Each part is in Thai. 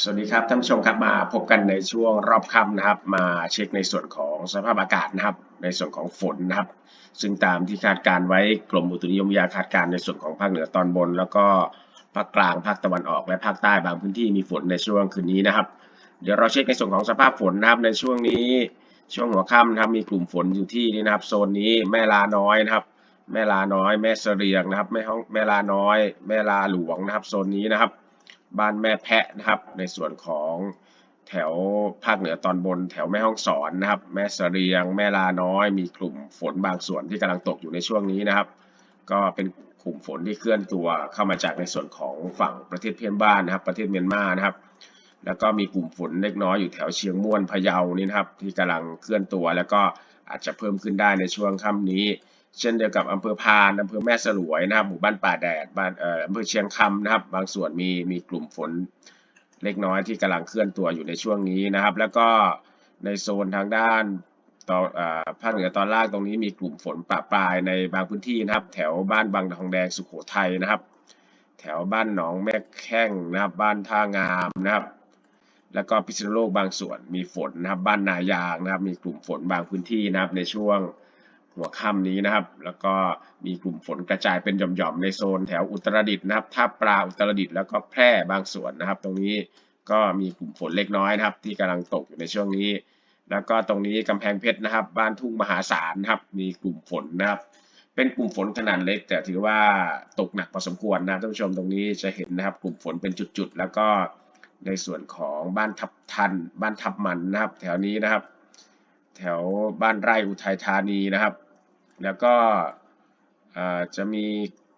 สวัสดีครับท่านผู้ชมครับมาพบกันในช่วงรอบค่ำนะครับ มาเช็คในส่วนของสภาพอากาศนะครับ ในส่วนของฝนนะครับ ซึ่งตามที่คาดการไว้กรมอุตุนิยมวิทยาคาดการในส่วนของภาคเหนือตอนบน แล้วก็ภาคกลางภาคตะวันออกและภาคใต้บางพื้นที่มีฝนในช่วงคืนนี้นะครับ เดี๋ยวเราเช็คในส่วนของสภาพฝนนะครับในช่วงนี้ช่วงหัวค่ำนะครับมีกลุ่มฝนอยู่ที่นี่นะครับ โซนนี้แม่ลาน้อยนะครับ แม่ลาน้อย แม่เสรียงนะครับแม่ห้องแม่ลาน้อย แม่ลาหลวงนะครับ โซนนี้นะครับ บ้านแม่แพะนะครับ ในส่วนของแถวภาคเหนือตอนบน แถวแม่ห้องสอนนะครับ แม่เสรียง แม่ลาน้อย มีกลุ่มฝนบางส่วนที่กำลังตกอยู่ในช่วงนี้นะครับ ก็เป็นกลุ่มฝนที่เคลื่อนตัวเข้ามาจากในส่วนของฝั่งประเทศเพื่อนบ้านนะครับ ประเทศเมียนมานะครับ แล้วก็มีกลุ่มฝนเล็กน้อยอยู่แถวเชียงม่วนพะเยานี่นะครับ ที่กำลังเคลื่อนตัว แล้วก็อาจจะเพิ่มขึ้นได้ในช่วงค่ำนี้ เช่นเดียวกับอำเภอพานอำเภอแม่สลวยนะครับ หมู่บ้านป่าแดดบ้านเอ่ออำเภอเชียงคำนะครับ บางส่วนมีมีกลุ่มฝนเล็กน้อยที่กำลังเคลื่อนตัวอยู่ในช่วงนี้นะครับ แล้วก็ในโซนทางด้านตอนอ่ภาคเหนือตอนล่างตรงนี้มีกลุ่มฝนปะปลายในบางพื้นที่นะครับ แถวบ้านบางทองแดงสุขโขทัยนะครับ แถวบ้านหนองแม่แข้งนะครับ บ้านท่างามนะครับ แล้วก็พิษณุโลกบางส่วนมีฝนนะครับ บ้านนายางนะครับ มีกลุ่มฝนบางพื้นที่นะครับในช่วง หัวค่ำนี้นะครับ แล้วก็มีกลุ่มฝนกระจายเป็นหย่อมๆในโซนแถวอุตรดิตถ์นะครับท่าปลาอุตรดิตถ์แล้วก็แพร่บางส่วนนะครับ ตรงนี้ก็มีกลุ่มฝนเล็กน้อยนะครับ ที่กำลังตกอยู่ในช่วงนี้ แล้วก็ตรงนี้กำแพงเพชรนะครับ บ้านทุ่งมหาศาลนะครับ มีกลุ่มฝนนะครับ เป็นกลุ่มฝนขนาดเล็ก แต่ถือว่าตกหนักพอสมควรนะท่านผู้ชมตรงนี้จะเห็นนะครับ กลุ่มฝนเป็นจุดๆแล้วก็ในส่วนของบ้านทับทัน บ้านทับมันนะครับ แถวนี้นะครับ แถวบ้านไร่อุทัยธานีนะครับ แล้วก็จะมี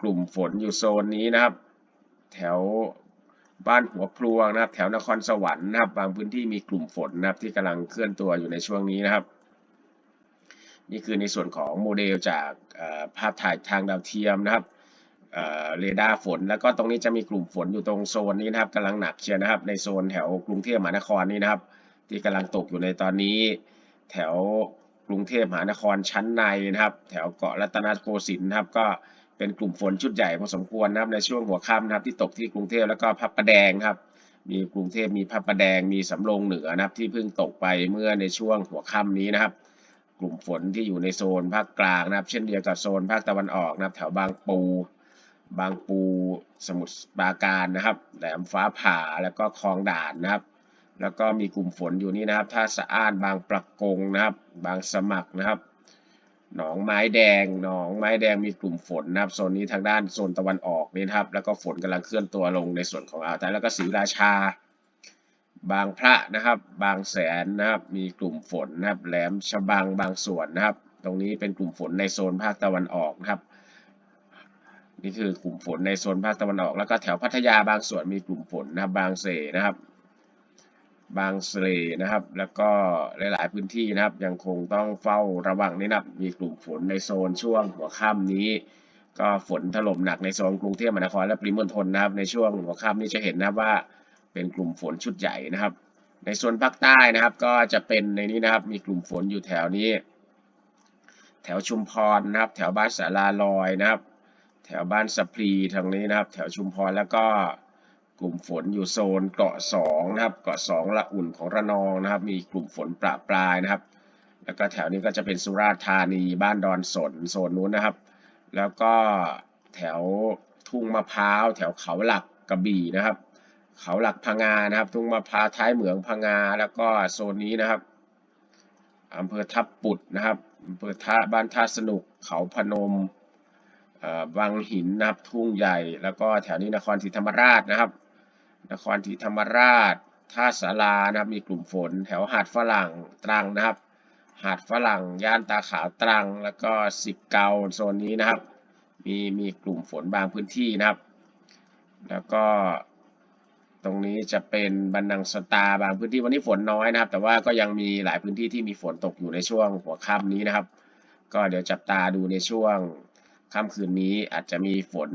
กลุ่มฝนอยู่โซนนี้นะครับ แถวบ้านหัวพลวงนะครับ แถวนครสวรรค์นะครับ บางพื้นที่มีกลุ่มฝนนะครับที่กำลังเคลื่อนตัวอยู่ในช่วงนี้นะครับ นี่คือในส่วนของโมเดลจากภาพถ่ายทางดาวเทียมนะครับเอ่อเรดาร์ฝน แล้วก็ตรงนี้จะมีกลุ่มฝนอยู่ตรงโซนนี้นะครับกำลังหนักเชียวนะครับ ในโซนแถวกรุงเทพมหานครนี่นะครับ ที่กำลังตกอยู่ในตอนนี้ แถว กรุงเทพมหานครชั้นในนะครับ แถวเกาะรัตนโกสินทร์นะครับก็เป็นกลุ่มฝนชุดใหญ่พอสมควรนะครับในช่วงหัวค่ำนะครับที่ตกที่กรุงเทพแล้วก็พระประแดงครับมีกรุงเทพมีพระประแดงมีสำโรงเหนือนะครับที่เพิ่งตกไปเมื่อในช่วงหัวค่ำนี้นะครับ กลุ่มฝนที่อยู่ในโซนภาคกลางนะครับ เช่นเดียวกับโซนภาคตะวันออกนะครับ แถวบางปู บางปูสมุทรปราการนะครับแหลมฟ้าผ่าแล้วก็คลองด่านนะครับ แล้วก็มีกลุ่มฝนอยู่นี่นะครับ ท่าสะอ้านบางประกงนะครับ บางสมัครนะครับ หนองไม้แดง หนองไม้แดงมีกลุ่มฝนนะครับ โซนนี้ทางด้านโซนตะวันออกนี่นะครับ แล้วก็ฝนกำลังเคลื่อนตัวลงในส่วนของอ่าวไทยแล้วก็ศรีราชา บางพระนะครับ บางแสนนะครับ มีกลุ่มฝนนะครับ แหลมฉบังบางส่วนนะครับ ตรงนี้เป็นกลุ่มฝนในโซนภาคตะวันออกนะครับนี่คือกลุ่มฝนในโซนภาคตะวันออก แล้วก็แถวพัทยาบางส่วนมีกลุ่มฝนนะครับบางเสนะครับ บางเสลนะครับ แล้วก็หลายๆพื้นที่นะครับ ยังคงต้องเฝ้าระวังนี่นะครับมีกลุ่มฝนในโซนช่วงหัวค่ำนี้ ก็ฝนถล่มหนักในโซนกรุงเทพมหานครและปริมณฑลนะครับ ในช่วงหัวค่ำนี้จะเห็นนะว่าเป็นกลุ่มฝนชุดใหญ่นะครับ ในโซนภาคใต้นะครับ ก็จะเป็นในนี้นะครับมีกลุ่มฝนอยู่แถวนี้ แถวชุมพรนะครับ แถวบ้านสาราลอยนะครับ แถวบ้านสะพรีทางนี้นะครับ แถวชุมพรแล้วก็ กลุ่มฝนอยู่โซนเกาะสองนะครับ เกาะสองละอุ่นของระนองนะครับ มีกลุ่มฝนประปรายนะครับ แล้วก็แถวนี้ก็จะเป็นสุราษฎร์ธานีบ้านดอนสนโซนนู้นนะครับ แล้วก็แถวทุ่งมะพร้าวแถวเขาหลักกระบี่นะครับ เขาหลักพังงานะครับ ทุ่งมะพร้าวท้ายเหมืองพังงาแล้วก็โซนนี้นะครับอำเภอทับปุดนะครับอำเภอท่าบ้านท่าสนุกเขาพนมอ่อวังหินนะครับทุ่งใหญ่ แล้วก็แถวนี้นครศรีธรรมราชนะครับ นครศรีธรรมราช ท่าสารานะครับ มีกลุ่มฝน แถวหาดฝรั่งตรังนะครับ หาดฝรั่งย่านตาขาวตรัง แล้วก็สิบเกาโซนนี้นะครับ มีมีกลุ่มฝนบางพื้นที่นะครับ แล้วก็ตรงนี้จะเป็นบันนังสตาบางพื้นที่วันนี้ฝนน้อยนะครับ แต่ว่าก็ยังมีหลายพื้นที่ที่มีฝนตกอยู่ในช่วงหัวค่ำนี้นะครับ ก็เดี๋ยวจับตาดูในช่วงค่ำคืนนี้อาจจะมีฝน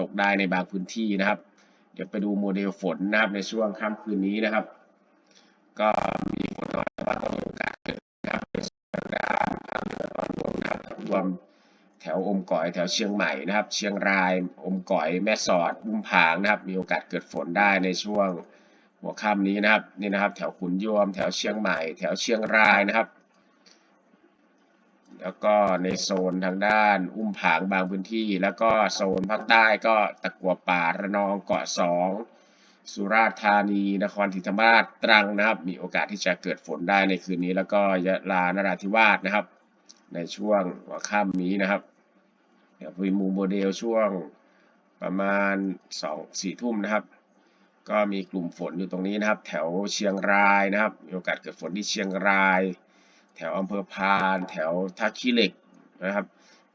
ตกได้ในบางพื้นที่นะครับ เดี๋ยวไปดูโมเดลฝนนะครับในช่วงค่ำคืนนี้นะครับ ก็มีฝนน้อยแต่ว่าก็มีโอกาสเกิดนะครับในส่วงด้านภาคเหนือตอนบนนะครับรวมแถวอมก๋อยแถวเชียงใหม่นะครับ เชียงรายอมก๋อยแม่สอดบุ้มผางนะครับ มีโอกาสเกิดฝนได้ในช่วงหัวค่ำนี้นะครับนี่นะครับ แถวขุนยวม แถวเชียงใหม่ แถวเชียงรายนะครับ แล้วก็ในโซนทางด้านอุ้มผางบางพื้นที่ แล้วก็โซนภาคใต้ก็ตะกัวป่าระนองเกาะสองสุราษฎร์ธานี นครศรีธรรมราชตรังนะครับ มีโอกาสที่จะเกิดฝนได้ในคืนนี้ แล้วก็ยะลานราธิวาสนะครับ ในช่วงหัวค่ำนี้นะครับเดี๋ยวพิมูโมเดลช่วงประมาณสองสี่ทุ่มนะครับ ก็มีกลุ่มฝนอยู่ตรงนี้นะครับ แถวเชียงรายนะครับ มีโอกาสเกิดฝนที่เชียงราย แถวอำเภอพาน แถวท่าขี้เหล็กนะครับ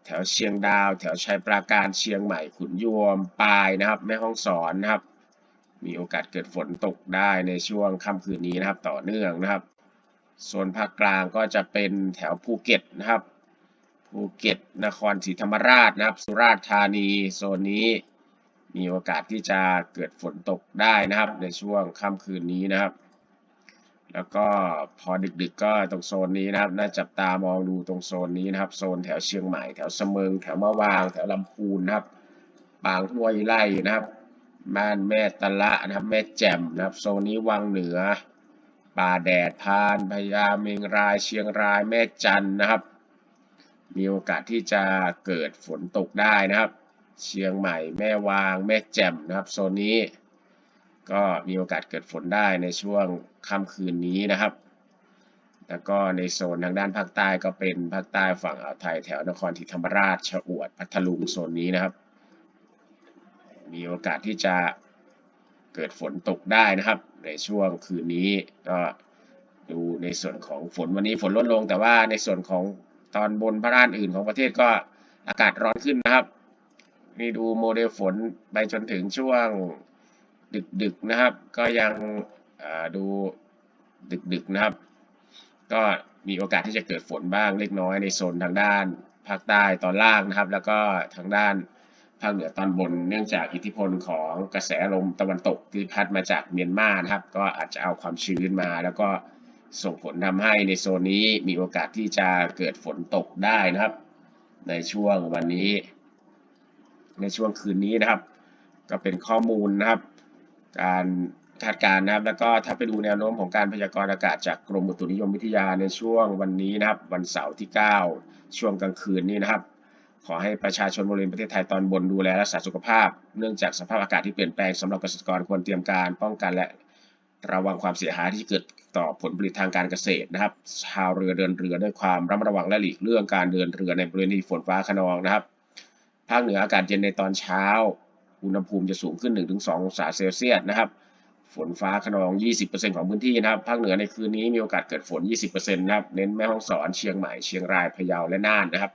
แถวเชียงดาว แถวชัยปราการเชียงใหม่ขุนยวมปายนะครับแม่ฮ่องสอนนะครับ มีโอกาสเกิดฝนตกได้ในช่วงค่ำคืนนี้นะครับ ต่อเนื่องนะครับโซนภาคกลางก็จะเป็นแถวภูเก็ตนะครับภูเก็ตนครศรีธรรมราชนะครับ สุราษฎร์ธานีโซนนี้มีโอกาสที่จะเกิดฝนตกได้นะครับ ในช่วงค่ำคืนนี้นะครับ แล้วก็พอดึกๆก็ตรงโซนนี้นะครับ น่าจับตามองดูตรงโซนนี้นะครับ โซนแถวเชียงใหม่แถวเสมิง แถวมะวาง แถวลำพูนนะครับ ปางห้วยไร่นะครับ บ้านแม่ตะละนะครับ แม่แจ่มนะครับ โซนนี้วังเหนือ ป่าแดดพานพญาเมงราย เชียงรายแม่จันนะครับ มีโอกาสที่จะเกิดฝนตกได้นะครับ เชียงใหม่ แม่วาง แม่แจ่มนะครับ โซนนี้ ก็มีโอกาสเกิดฝนได้ในช่วงค่ำคืนนี้นะครับ แล้วก็ในโซนทางด้านภาคใต้ก็เป็นภาคใต้ฝั่งอ่าวไทยแถวนครศรีธรรมราชชะอวดพัทลุงโซนนี้นะครับ มีโอกาสที่จะเกิดฝนตกได้นะครับ ในช่วงคืนนี้ก็ดูในส่วนของฝนวันนี้ฝนลดลง แต่ว่าในส่วนของตอนบนพระด้านอื่นของประเทศก็อากาศร้อนขึ้นนะครับ นี่ดูโมเดลฝนไปจนถึงช่วง ดึกๆนะครับ ก็ยังดูดึกๆนะครับ ก็มีโอกาสที่จะเกิดฝนบ้างเล็กน้อยในโซนทางด้านภาคใต้ตอนล่างนะครับ แล้วก็ทางด้านภาคเหนือตอนบนเนื่องจากอิทธิพลของกระแสลมตะวันตกที่พัดมาจากเมียนมานะครับ ก็อาจจะเอาความชื้นมา แล้วก็ส่งผลทำให้ในโซนนี้มีโอกาสที่จะเกิดฝนตกได้นะครับ ในช่วงวันนี้ ในช่วงคืนนี้นะครับ ก็เป็นข้อมูลนะครับ การคาดการณ์นะครับ แล้วก็ถ้าไปดูแนวโน้มของการพยากรณ์อากาศจากกรมอุตุนิยมวิทยาในช่วงวันนี้นะครับ วันเสาร์ที่ 9 ช่วงกลางคืนนี้นะครับ ขอให้ประชาชนบริเวณประเทศไทยตอนบนดูแลรักษาสุขภาพ เนื่องจากสภาพอากาศที่เปลี่ยนแปลงสำหรับเกษตรกรควรเตรียมการป้องกันและระวังความเสียหายที่เกิดต่อผลผลิตทางการเกษตรนะครับ ชาวเรือเดินเรือด้วยความระมัดระวังและหลีกเลี่ยงการเดินเรือในบริเวณที่ฝนฟ้าขนองนะครับ ภาคเหนืออากาศเย็นในตอนเช้า อุณหภูมิจะสูงขึ้น 1-2 องศาเซลเซียสนะครับฝนฟ้าขนอง 20%ของพื้นที่นะครับภาคเหนือในคืนนี้มีโอกาสเกิดฝน 20%นะครับเน้นแม่ฮ่องสอนเชียงใหม่เชียงรายพะเยาและน่านนะครับ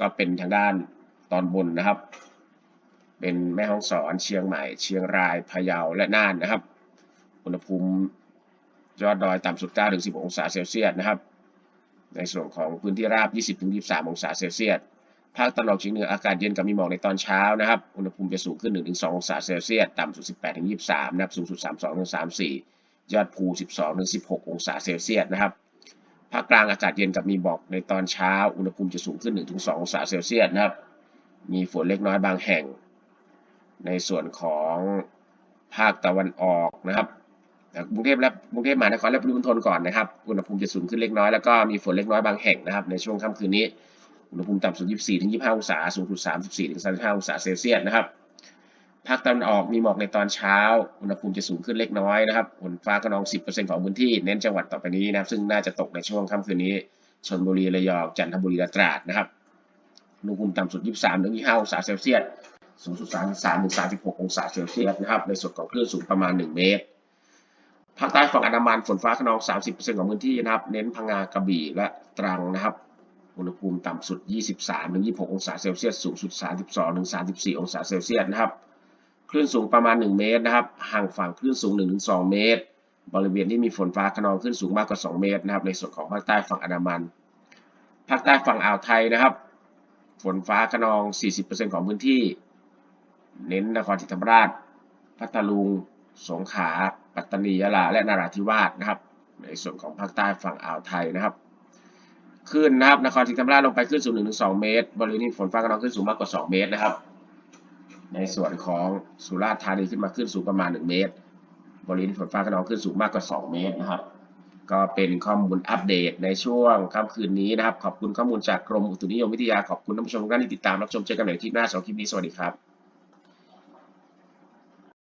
ก็เป็นทางด้านตอนบนนะครับ เป็นแม่ฮ่องสอนเชียงใหม่ เชียงรายพะเยาและน่านนะครับ อุณหภูมิยอดดอยต่ำสุด 9-10 องศาเซลเซียสนะครับ ในส่วนของพื้นที่ราบ 20-23 องศาเซลเซียส ภาคตะวันออกเฉียงเหนืออากาศเย็นกับมีหมอกในตอนเช้านะครับ อุณหภูมิจะสูงขึ้น 1-2 องศาเซลเซียส ต่ำสุด 18-23 นะครับ สูงสุด 32-34 ยอดภู 12-16 องศาเซลเซียสนะครับ ภาคกลางอากาศเย็นกับมีหมอกในตอนเช้า อุณหภูมิจะสูงขึ้น 1-2 องศาเซลเซียสนะครับ มีฝนเล็กน้อยบางแห่ง ในส่วนของภาคตะวันออกนะครับกรุงเทพและกรุงเทพมหานครและปริมณฑลก่อนนะครับ อุณหภูมิจะสูงขึ้นเล็กน้อยแล้วก็มีฝนเล็กน้อยบางแห่งนะครับ ในช่วงค่ำคืนนี้ อุณหภูมิต่ำสุด 24 ถึง 25 องศา สูงสุด 34 ถึง 35 องศาเซลเซียสนะครับ ภาคตะวันออกมีหมอกในตอนเช้า อุณหภูมิจะสูงขึ้นเล็กน้อยนะครับ ฝนฟ้าขนอง 10%ของพื้นที่ เน้นจังหวัดต่อไปนี้นะครับ ซึ่งน่าจะตกในช่วงค่ำคืนนี้ ชลบุรี ระยอง จันทบุรี และตราดนะครับ อุณหภูมิต่ำสุด 23 ถึง 25 องศาเซลเซียส สูงสุด 33 ถึง 36 องศาเซลเซียสนะครับ ในส่วนของคลื่นสูงประมาณ 1 เมตรภาคใต้ฝั่งอันดามันฝนฟ้าขนอง 30%ของพื้นที่นะครับ เน้นพังงากระบี่และตรังนะครับ อุณหภูมิต่ำสุด 23-26 องศาเซลเซียส สูงสุด 32-34 องศาเซลเซียสนะครับ คลื่นสูงประมาณ 1 เมตรนะครับ ห่างฝั่งคลื่นสูง1-2เมตร บริเวณที่มีฝนฟ้าขนองคลื่นสูงมากกว่า 2 เมตรนะครับ ในส่วนของภาคใต้ฝั่งอันดามัน ภาคใต้ฝั่งอ่าวไทยนะครับ ฝนฟ้าขนอง 40%ของพื้นที่ เน้นนครศรีธรรมราช พัทลุง สงขลา ปัตตานี ยะลา และนราธิวาสนะครับ ในส่วนของภาคใต้ฝั่งอ่าวไทยนะครับ คลื่นนะครับนครศรีธรรมราชลงไปคลื่นสูง1-2เมตร บริเวณนี้ฝนฟ้าขนองคลื่นสูงมากกว่า2เมตรนะครับ ในส่วนของสุราษฎร์ธานีขึ้นมาคลื่นสูงประมาณ1เมตร บริเวณฝนฟ้าขนองคลื่นสูงมากกว่า2เมตรนะครับ ก็เป็นข้อมูลอัปเดตในช่วงค่ำคืนนี้นะครับ ขอบคุณข้อมูลจากกรมอุตุนิยมวิทยา ขอบคุณท่านผู้ชมทุกท่านที่ติดตามรับชมเจอกันใหม่ที่หน้าสำหรับคลิปนี้สวัสดีครับ